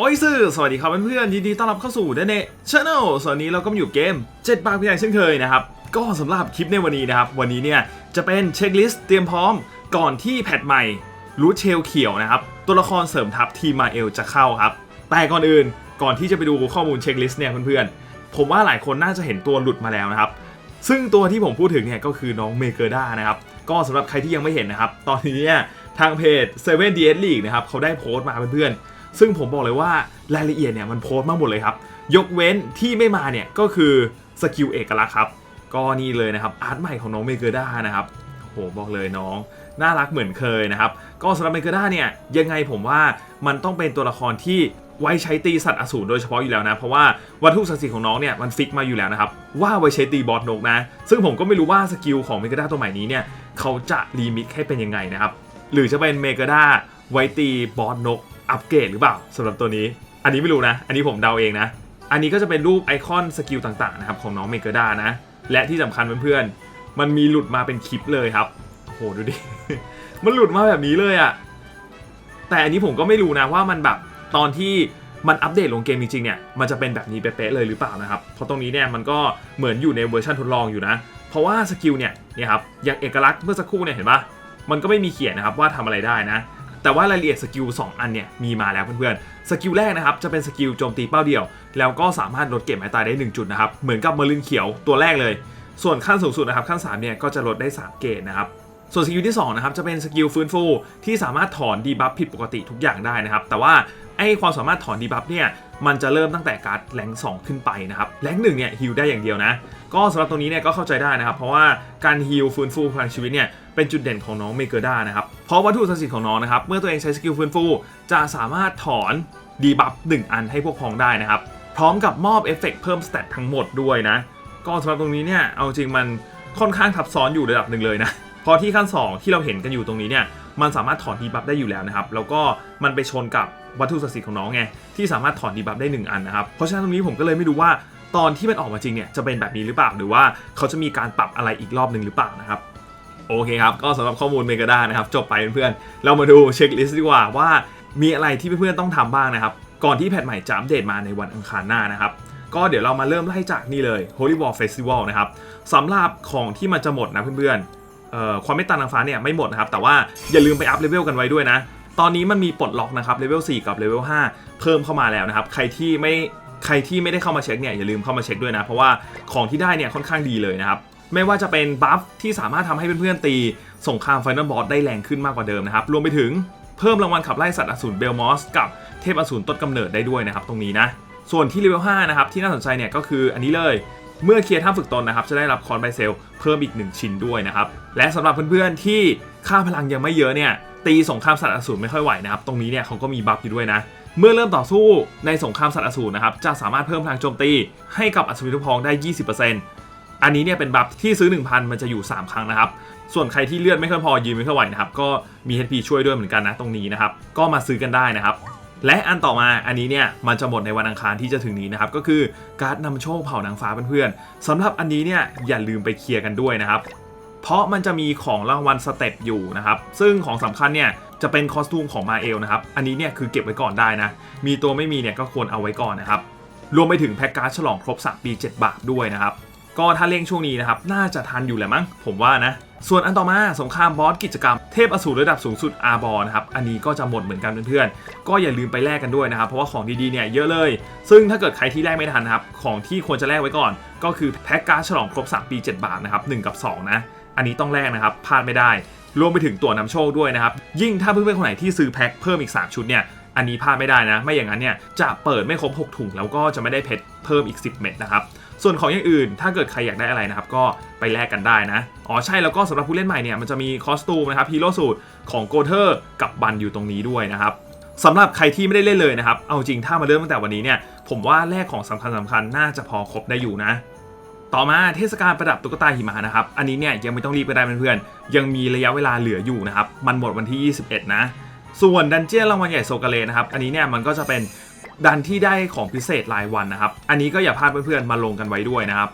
โอ้ยซื่อสวัสดีครับเพื่อนๆยินดีต้อนรับเข้าสู่เดนเนชาแนลส่วนนี้เราก็มาอยู่เกม7บาทเพียงเช่นเคยนะครับ ก็สำหรับคลิปในวันนี้นะครับ วันนี้เนี่ยจะเป็นเช็คลิสต์เตรียมพร้อมก่อนที่แพทใหม่รูทเชลเขียวนะครับ ตัวละครเสริมทัพทีมมาเอลจะเข้าครับ แต่ก่อนอื่นก่อนที่จะไปดูข้อมูลเช็คลิสต์เนี่ยเพื่อนๆ ผมว่าหลายคนน่าจะเห็นตัวหลุดมาแล้วนะครับ ซึ่งตัวที่ผมพูดถึงเนี่ยก็คือน้องเมเกอร์ด้านะครับ ก็สำหรับใครที่ยังไม่เห็นนะครับ ตอนนี้เนี่ยทางเพจ 7 DS League นะครับเขาได้โพสต์มาเพื่อนๆ ซึ่งผมบอกเลยว่ารายละเอียดเนี่ยมันโพสต์มาหมดเลยครับ ยกเว้นที่ไม่มาเนี่ยก็คือสกิลเอกลักษณ์ครับก็นี่เลยนะครับอาร์ตใหม่ของน้องเมเกอร์ด้านะครับโหบอกเลยน้องน่ารักเหมือนเคยนะครับ ก็สำหรับเมเกอร์ด้าเนี่ยยังไงผมว่ามันต้องเป็นตัวละครที่ไว้ใช้ตีสัตว์อสูรโดยเฉพาะอยู่แล้วนะ เพราะว่าวัตถุศักดิ์สิทธิ์ของน้องเนี่ยมันฟิกมาอยู่แล้วนะครับ ว่าไว้ใช้ตีบอสนกนะ ซึ่งผมก็ไม่รู้ว่าสกิลของเมเกอร์ด้าตัวใหม่นี้เนี่ย เขาจะรีมิกให้เป็นยังไงนะครับ หรือจะเป็นเมเกอร์ด้าไว้ตีบอสนก อัปเกรดหรือเปล่าสำหรับตัวนี้ อันนี้ไม่รู้นะ อันนี้ผมเดาเองนะ อันนี้ก็จะเป็นรูปไอคอนสกิลต่างๆนะครับของน้องเมเกอร์ด้านะ และที่สำคัญเพื่อนๆ มันมีหลุดมาเป็นคลิปเลยครับโหดูดิ มันหลุดมาแบบนี้เลยอะแต่อันนี้ผมก็ไม่รู้นะว่ามันแบบตอนที่มันอัปเดตลงเกมจริงๆเนี่ยมันจะเป็นแบบนี้เป๊ะๆเลยหรือเปล่านะครับ เพราะตรงนี้เนี่ยมันก็เหมือนอยู่ในเวอร์ชันทดลองอยู่นะ เพราะว่าสกิลเนี่ยเนี่ยครับอย่างเอกลักษณ์เมื่อสักครู่เนี่ยเห็นปะมันก็ไม่มีเขียนนะครับว่าทำอะไรได้นะ แต่ว่ารายละเอียดสกิล2อันเนี่ยมีมาแล้วเพื่อนๆ สกิลแรกนะครับจะเป็นสกิลโจมตีเป้าเดียว แล้วก็สามารถลดเก็บไม้ตายได้ 1 จุดนะครับ เหมือนกับเมลินเขียวตัวแรกเลย ส่วนขั้นสูงสุดนะครับขั้น3เนี่ยก็จะลดได้ 3 เกรดนะครับส่วนสกิลที่2นะครับจะเป็นสกิลฟื้นฟูที่สามารถถอนดีบัฟผิดปกติทุกอย่างได้นะครับ แต่ว่าไอความสามารถถอนดีบัฟเนี่ยมันจะเริ่มตั้งแต่การ์ดแรง2ขึ้นไปนะครับแรงหนึ่งเนี่ยฮิลได้อย่างเดียวนะ ก็สำหรับตรงนี้เนี่ยก็เข้าใจได้นะครับ เพราะว่าการฮิลฟื้นฟูพลังชีวิตเนี่ย เป็นจุดเด่นของน้องเมเกอร์ด้านะครับ เพราะวัตถุศักดิ์สิทธิ์ของน้องนะครับ เมื่อตัวเองใช้สกิลฟื้นฟูจะสามารถถอนดีบัฟหนึ่งอันให้พวกพ้องได้นะครับ พร้อมกับมอบเอฟเฟกต์เพิ่มสเตตทั้งหมดด้วยนะ ก็สำหรับตรงนี้เนี่ย เอาจริงมันค่อนข้างทับซ้อนอยู่ระดับหนึ่งเลยนะพราะที่ขั้น 2 ที่เราเห็นกันอยู่ตรงนี้เนี่ย มันสามารถถอนดีบัฟได้อยู่แล้วนะครับ แล้วก็มันไปชนกับวัตถุศักดิ์สิทธิ์ของน้องไงที่สามารถถอนดีบัฟได้ 1 อันนะครับ เพราะฉะนั้นตรงนี้ผมก็เลยไม่รู้ว่าตอนที่มันออกมาจริงเนี่ยจะเป็นแบบนี้หรือเปล่าหรือว่าเขาจะมีการปรับอะไรอีกรอบหนึ่งหรือเปล่านะครับ โอเคครับ ก็สำหรับข้อมูลเมกาด้านะครับ จบไปเพื่อนๆ เรามาดูเช็คลิสต์ดีกว่าว่ามีอะไรที่เพื่อนๆต้องทำบ้างนะครับ ก่อนที่แพทใหม่จะอัปเดตมาในวันอังคารหน้านะครับ ก็เดี๋ยวเรามาเริ่มไล่จากนี่เลย Holy War Festival นะครับสำหรับของที่มันจะหมดนะเพื่อนๆความเมตตานางฟ้าเนี่ยไม่หมดนะครับ แต่ว่าอย่าลืมไปอัพเลเวลกันไว้ด้วยนะ ตอนนี้มันมีปลดล็อกนะครับเลเวล4กับเลเวล5เพิ่มเข้ามาแล้วนะครับ ใครที่ไม่ใครที่ไม่ได้เข้ามาเช็คเนี่ยอย่าลืมเข้ามาเช็คด้วยนะ เพราะว่าของที่ได้เนี่ยค่อนข้างดีเลยนะครับ ไม่ว่าจะเป็นบัฟที่สามารถทำให้เพื่อนๆตีสงครามไฟนอลบอสได้แรงขึ้นมากกว่าเดิมนะครับ รวมไปถึงเพิ่มรางวัลขับไล่สัตว์อสูรเบลมอสกับเทพอสูรต้นกำเนิดได้ด้วยนะครับตรงนี้นะ ส่วนที่เลเวล5นะครับที่น่าสนใจเนี่ยก็คืออันนี้เลยเมื่อเคลียร์ถ้ำฝึกตนนะครับจะได้รับคอนไบเซลเพิ่มอีก 1 ชิ้นด้วยนะครับและสำหรับเพื่อนๆที่ค่าพลังยังไม่เยอะเนี่ยตีสงครามสัตว์อสูรไม่ค่อยไหวนะครับตรงนี้เนี่ยเขาก็มีบัฟอยู่ด้วยนะเมื่อเริ่มต่อสู้ในสงครามสัตว์อสูรนะครับจะสามารถเพิ่มพลังโจมตีให้กับอัศวินทุพองได้ 20% อันนี้เนี่ยเป็นบัฟที่ซื้อ 1,000 มันจะอยู่ 3 ครั้งนะครับ ส่วนใครที่เลือดไม่ค่อยพอยืนไม่ค่อยไหวนะครับก็มี HP ช่วยด้วยเหมือนกันนะตรงนี้นะครับก็มาซื้อกันได้นะครับและอันต่อมาอันนี้เนี่ยมันจะหมดในวันอังคารที่จะถึงนี้นะครับก็คือการ์ดนำโชคเผ่านางฟ้าเพื่อนๆสำหรับอันนี้เนี่ยอย่าลืมไปเคลียร์กันด้วยนะครับ เพราะมันจะมีของรางวัลสเต็ปอยู่นะครับซึ่งของสำคัญเนี่ยจะเป็นคอสตูมของมาเอลนะครับอันนี้เนี่ยคือเก็บไว้ก่อนได้นะมีตัวไม่มีเนี่ยก็ควรเอาไว้ก่อนนะครับรวมไปถึงแพ็กการ์ดฉลองครบ3ปี 7 บาทด้วยนะครับ ก็ถ้าเร่งช่วงนี้นะครับ น่าจะทันอยู่แหละมั้ง ผมว่านะ ส่วนอันต่อมาสงครามบอสกิจกรรมเทพอสูรระดับสูงสุดอาบอนะครับ อันนี้ก็จะหมดเหมือนกันเพื่อนๆ ก็อย่าลืมไปแลกกันด้วยนะครับ เพราะว่าของดีๆเนี่ยเยอะเลย ซึ่งถ้าเกิดใครที่แลกไม่ทันนะครับ ของที่ควรจะแลกไว้ก่อน ก็คือแพ็กการ์ดฉลองครบ3ปี 7 บาทนะครับ1กับ 2 นะ อันนี้ต้องแลกนะครับพลาดไม่ได้ รวมไปถึงตัวนำโชคด้วยนะครับ ยิ่งถ้าเพื่อนๆคนไหนที่ซื้อแพ็คเพิ่มอีก 3 ชุดเนี่ย อันนี้พลาดไม่ได้นะ ไม่อย่างนั้นเนี่ยจะเปิดไม่ครบ 6 ถุงแล้วก็จะไม่ได้เพชรเพิ่มอีก 10 เม็ดนะครับ ส่วนของอย่างอื่น ถ้าเกิดใครอยากได้อะไรนะครับ ก็ไปแลกกันได้นะ อ๋อใช่แล้วก็สำหรับผู้เล่นใหม่เนี่ยมันจะมีคอสตูมนะครับฮีโร่สูตรของโกเทอร์กับบันอยู่ตรงนี้ด้วยนะครับสำหรับใครที่ไม่ได้เล่นเลยนะครับ เอาจริงถ้ามาเริ่มตั้งแต่วันนี้เนี่ย ผมว่าแลกของสำคัญสำคัญๆน่าจะพอครบได้อยู่นะ ต่อมาเทศกาลประดับตุ๊กตาหิมะนะครับ อันนี้เนี่ยยังไม่ต้องรีบก็ได้เพื่อนๆ ยังมีระยะเวลาเหลืออยู่นะครับ มันหมดวันที่ 21 นะ ส่วนดันเจี้ยนรางวัลใหญ่โซกาเลนะครับ อันนี้เนี่ยมันก็จะเป็นดันที่ได้ของพิเศษรายวันนะครับ อันนี้ก็อย่าพลาดเพื่อนๆ มาลงกันไว้ด้วยนะครับ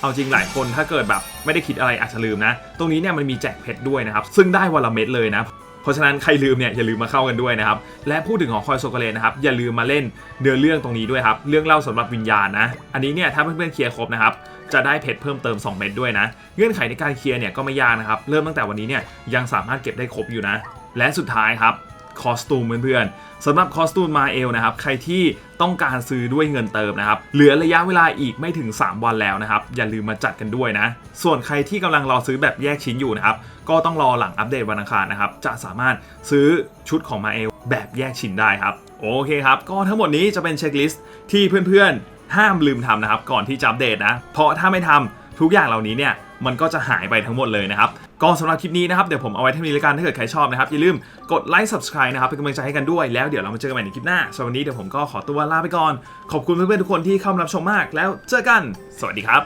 เอาจริงหลายคนถ้าเกิดแบบไม่ได้คิดอะไรอาจจะลืมนะ ตรงนี้เนี่ยมันมีแจกเพชรด้วยนะครับ ซึ่งได้วันละเม็ดเลยนะ เพราะฉะนั้นใครลืมเนี่ยอย่าลืมมาเข้ากันด้วยนะครับ และพูดถึงหอคอยโซกาเลนะครับอย่าลืมมาเล่นเนื้อเรื่องตรงนี้ด้วยครับ เรื่องเล่าสำหรับวิญญาณนะ อันนี้เนี่ยถ้าเพื่อนๆเคลียร์ครบนะครับจะได้เพชรเพิ่มเติม 2 เม็ดด้วยนะ เงื่อนไขในการเคลียร์เนี่ยก็ไม่ยากนะครับ เริ่มตั้งแต่วันนี้เนี่ยยังสามารถเก็บได้ครบอยู่นะ และสุดท้ายครับ คอสตูมเพื่อนๆสำหรับคอสตูมมาเอลนะครับใครที่ต้องการซื้อด้วยเงินเติมนะครับเหลือระยะเวลาอีกไม่ถึง 3 วันแล้วนะครับอย่าลืมมาจัดกันด้วยนะ ส่วนใครที่กำลังรอซื้อแบบแยกชิ้นอยู่นะครับก็ต้องรอหลังอัปเดตวันอังคารนะครับจะสามารถซื้อชุดของมาเอลแบบแยกชิ้นได้ครับโอเคครับก็ทั้งหมดนี้จะเป็นเช็คลิสต์ที่เพื่อนๆ ห้ามลืมทำนะครับก่อนที่จะอัปเดตนะเพราะถ้าไม่ทำทุกอย่างเหล่านี้เนี่ยมันก็จะหายไปทั้งหมดเลยนะครับ ก็สำหรับคลิปนี้นะครับ เดี๋ยวผมเอาไว้เท่านี้แล้วกันถ้าเกิดใครชอบนะครับ อย่าลืมกดไลค์ subscribe นะครับ เป็นกำลังใจให้กันด้วยแล้วเดี๋ยวเรามาเจอกันใหม่ในคลิปหน้าสำหรับวันนี้เดี๋ยวผมก็ขอตัวลาไปก่อน ขอบคุณเพื่อนๆทุกคนที่เข้ามารับชมมาก แล้วเจอกัน สวัสดีครับ